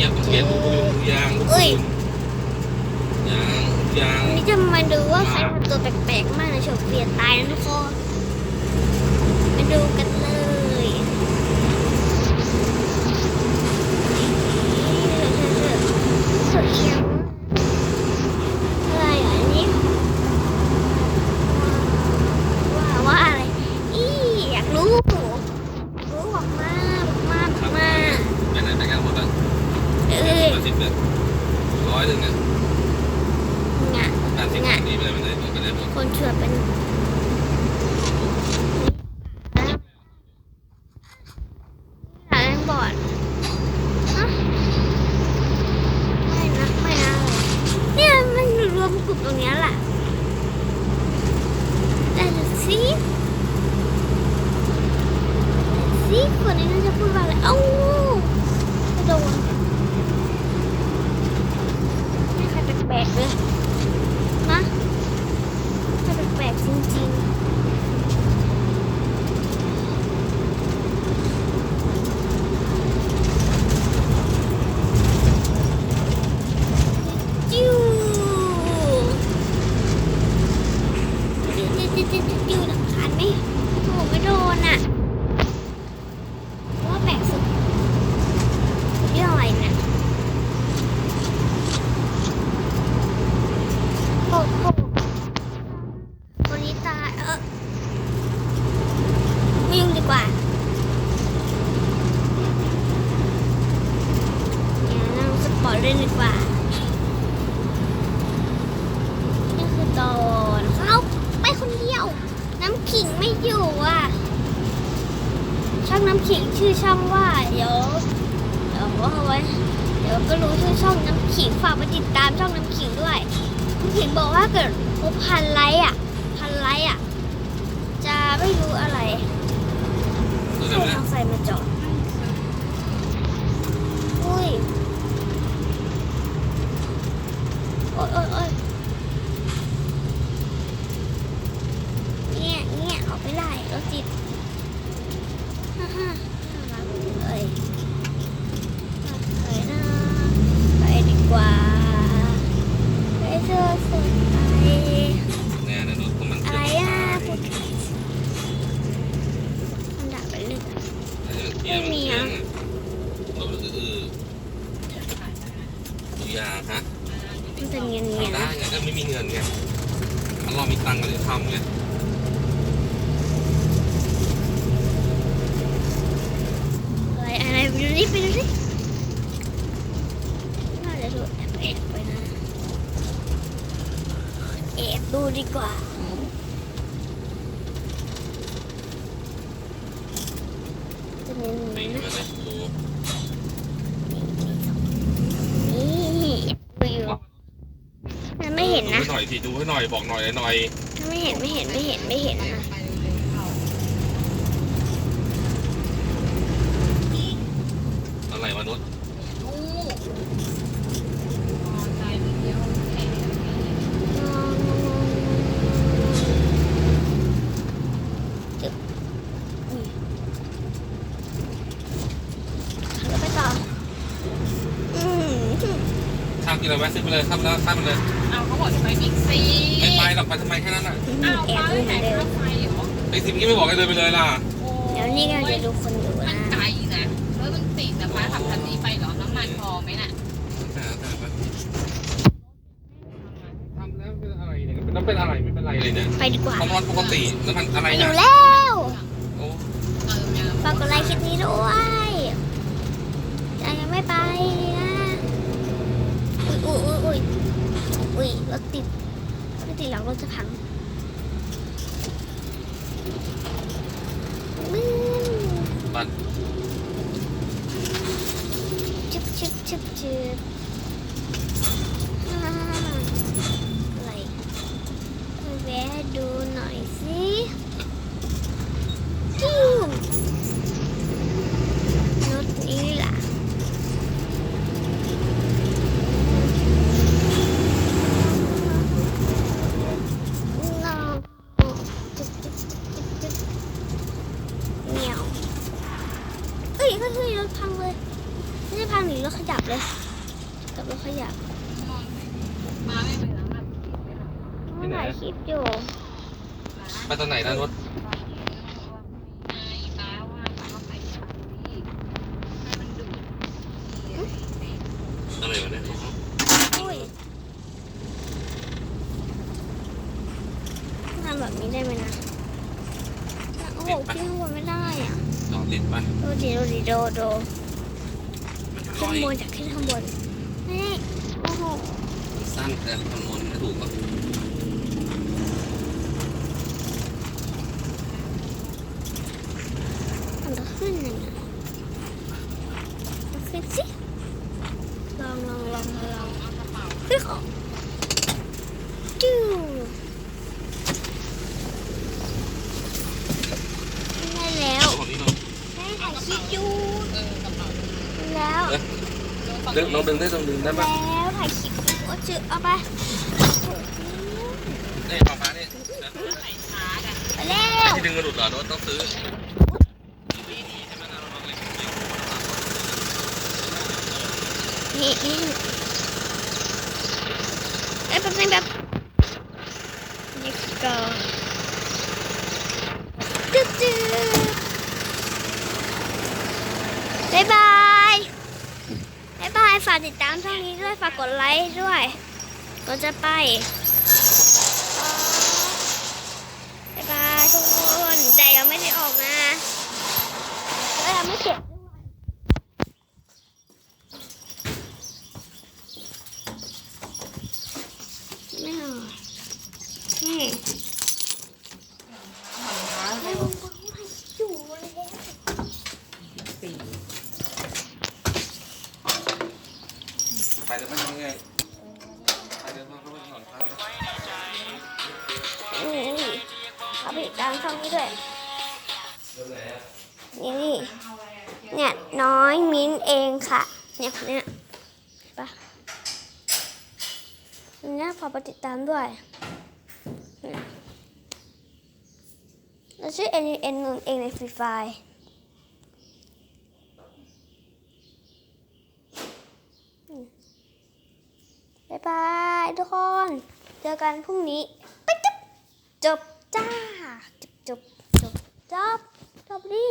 ยียบต้องเปลี่ยนลูกยุงยางลูกเอ้ย ยางยางวันนี้จะมาดูว่าใครทำตัวแปลกๆมากในโฉมเปลี่ยนตายนะทุกคนมาดูกันเลยสวยจังอะไรอะอันนี้ว่าว่าอะไรอีอยากรู้รู้บอกมาบอกมาบอกมา ไปไหนไปกันหมดอะ เอ้ย มาสิบเลยร้อยหนึ่งอะ ง คนเชื่อเป็นหาแรงบอดฮะไม่นะไม่นะเนี่ยมันรวมกลุ่มตรงเนี้ยแหละแต่ดูสิสิคนนี้น่าจะพูดว่าอะไรเอ้าไม่โดนไม่ใครแปลกๆเลยนะใครแปลกๆจริงๆจิ้วจิ้วจิ้วจิ้วจิ้วจิ้วหลังคาไหมโอ้ไม่โดนอะว่าแปลกสุดเรื่องอะไรเนี่ยโอ้โหคนนี้ตายเออไม่ยุ่งดีกว่าอย่านั่งสปอร์ตเล่นดีกว่า นี่คือตอนเขาไปคนเดียว น้ำขิงไม่อยู่อะ ถิงชื่อช่องว่าเดี๋ยวเดี๋ยวว่าเอาไว้เดี๋ยวก็รู้ชื่อช่องน้ำขิงฝากไปติดตามช่องน้ำขิงด้วยน้ำขิงบอกว่าเกิดครบพันไลค์อะพันไลค์อะจะไม่รู้อะไรซื้อใครไฟมาจอดอุ้ยโอ๊ยโอ๊ยโอ๊ยเนี่ยเนี่ยออกไม่ได้รถติดฮ่าฮ่าน่ารักเลยไปนะไปดีกว่า ไปเจอสุดไป เนี่ยนะดูคนมัน อะไรอะพูดมันด่าไปเรื่อย เกียร์มันเกียร์เราเออดูยางฮะ มันจะเงียนเงียนทำได้ไงก็ไม่มีเงินไงถ้าเรามีตังค์ก็จะทำไงอะไรอะไรไปดูดิไปดูดิน่าจะดูแอบแอบไปนะแอบดูดีกว่าจะเนียนไม่ๆไม่นะ ได้ดู นี่ดูอยู่มันไม่ เห็นนะ ดูให้หน่อยสิดูให้หน่อยบอกหน่อยหน่อยไม่เห็นไม่เห็นไม่เห็นไม่เห็นนะอะไรมนุษย์จึ๊บนี่ขับรถไปต่ออืม ข้ามกินอะไรแวะซื้อไปเลยข้ามแล้วข้ามไปเลยเอา เขาบอกจะไปบิ๊กซีไม่ไปหรอกไปทำไมแค่นั้นน่ะอ้าวแอบไปดูไหนเหมือนเดิมข้าไฟเหรอไอ้สิเมื่อกี้ไม่บอกให้เดินไปเลยล่ะโอ้เดี๋ยวนี่ก็จะดูคนอยู่มันนะไกลนะแล้วมันติดนะฟ้าขับคันนี้ไปเหรอน้ำมันพอไหมน่ะแต่แต่ไปทำแล้วเป็นอะไรเนี่ยน้ำเป็นอะไรไม่เป็นไรเลยเนี่ยไปดีกว่าความร้อนปกติแล้วมันอะไรไปอนะยู่แล้วโอ้เติมยาฝากกดไลค์คลิปนี้ด้วยใจยังไม่ไปนะ อุ้ยอุ้ยอุ้ยอุ้ย รถติดรถติดแล้วรถจะพังบึ้มบัตรชึบชึบชึบชึบอ่าอะไรไปแวะดูหน่อยสิจิ้วรถนี้ล่ะน้องจึ๊บจึ๊บจึ๊บจึ๊บเหนียวเอ้ยเฮ้ยเฮ้ยร ถพังเลยไม่ใช่พังหรือรถถขยับเลยกับรถขยับมองมาไม่ไปแล้วมันที่ไหนถ่ายคลิปอยู่ไปตอนไหนนะรถป้าว่าป้าก็ไปทางนี้ให้มันดูดอะไรวะเนี่ยอุ้ยทำแบบนี้ได้ไหมนะโอ้โหขึ้นข้างบนไม่ได้อะจอดติดไปดูดิดูดิโดโดมันจะ ขึ้ลนอยบนจากขึ้นข้างบนนี่โอ้โหสั้นแต่คำนวณไม่ถูกอะมันจะขึ้นยังไงมันขึ้นสิลองลองลองลองเอากระเป๋าขึ้นของจู้ได้แล้ว ของนี้เนาะ ได้ถ่ายคลิปอยู่ เออกระเป๋า แล้วดึงลองดึงได้ลองดึงได้ปะแล้วถ่ายคลิปอ ฝากติดตามช่องนี้ด้วยฝากกดไลค์ด้วยก็จะไปบ๊ายบายทุกคนแต่ยังไม่ได้ออกนะก็ยังไม่เก็บไม่เอานี่ไม่รู้ว่าอะไรอยู่แล้ว ไปเดี๋ยวมันยังไงไปเดี๋ยวมันเข้าไปก่อนครับนี่นี่เอาไปติดตามช่องนี้ด้วยเดี๋ยวไหนอะนี่นี่เนี่ยน้อยมิ้นเองค่ะ เนี่ยคนเนี้ยเห็นปะอันเนี้ยพอไปติดตามด้วยเนี่ยแล้วชื่อ N N นนเองในฟรีไฟบ บายทุกคน เจอกันพรุ่งนี้ปิ๊บจบจ้า จบจบจบจบจบดี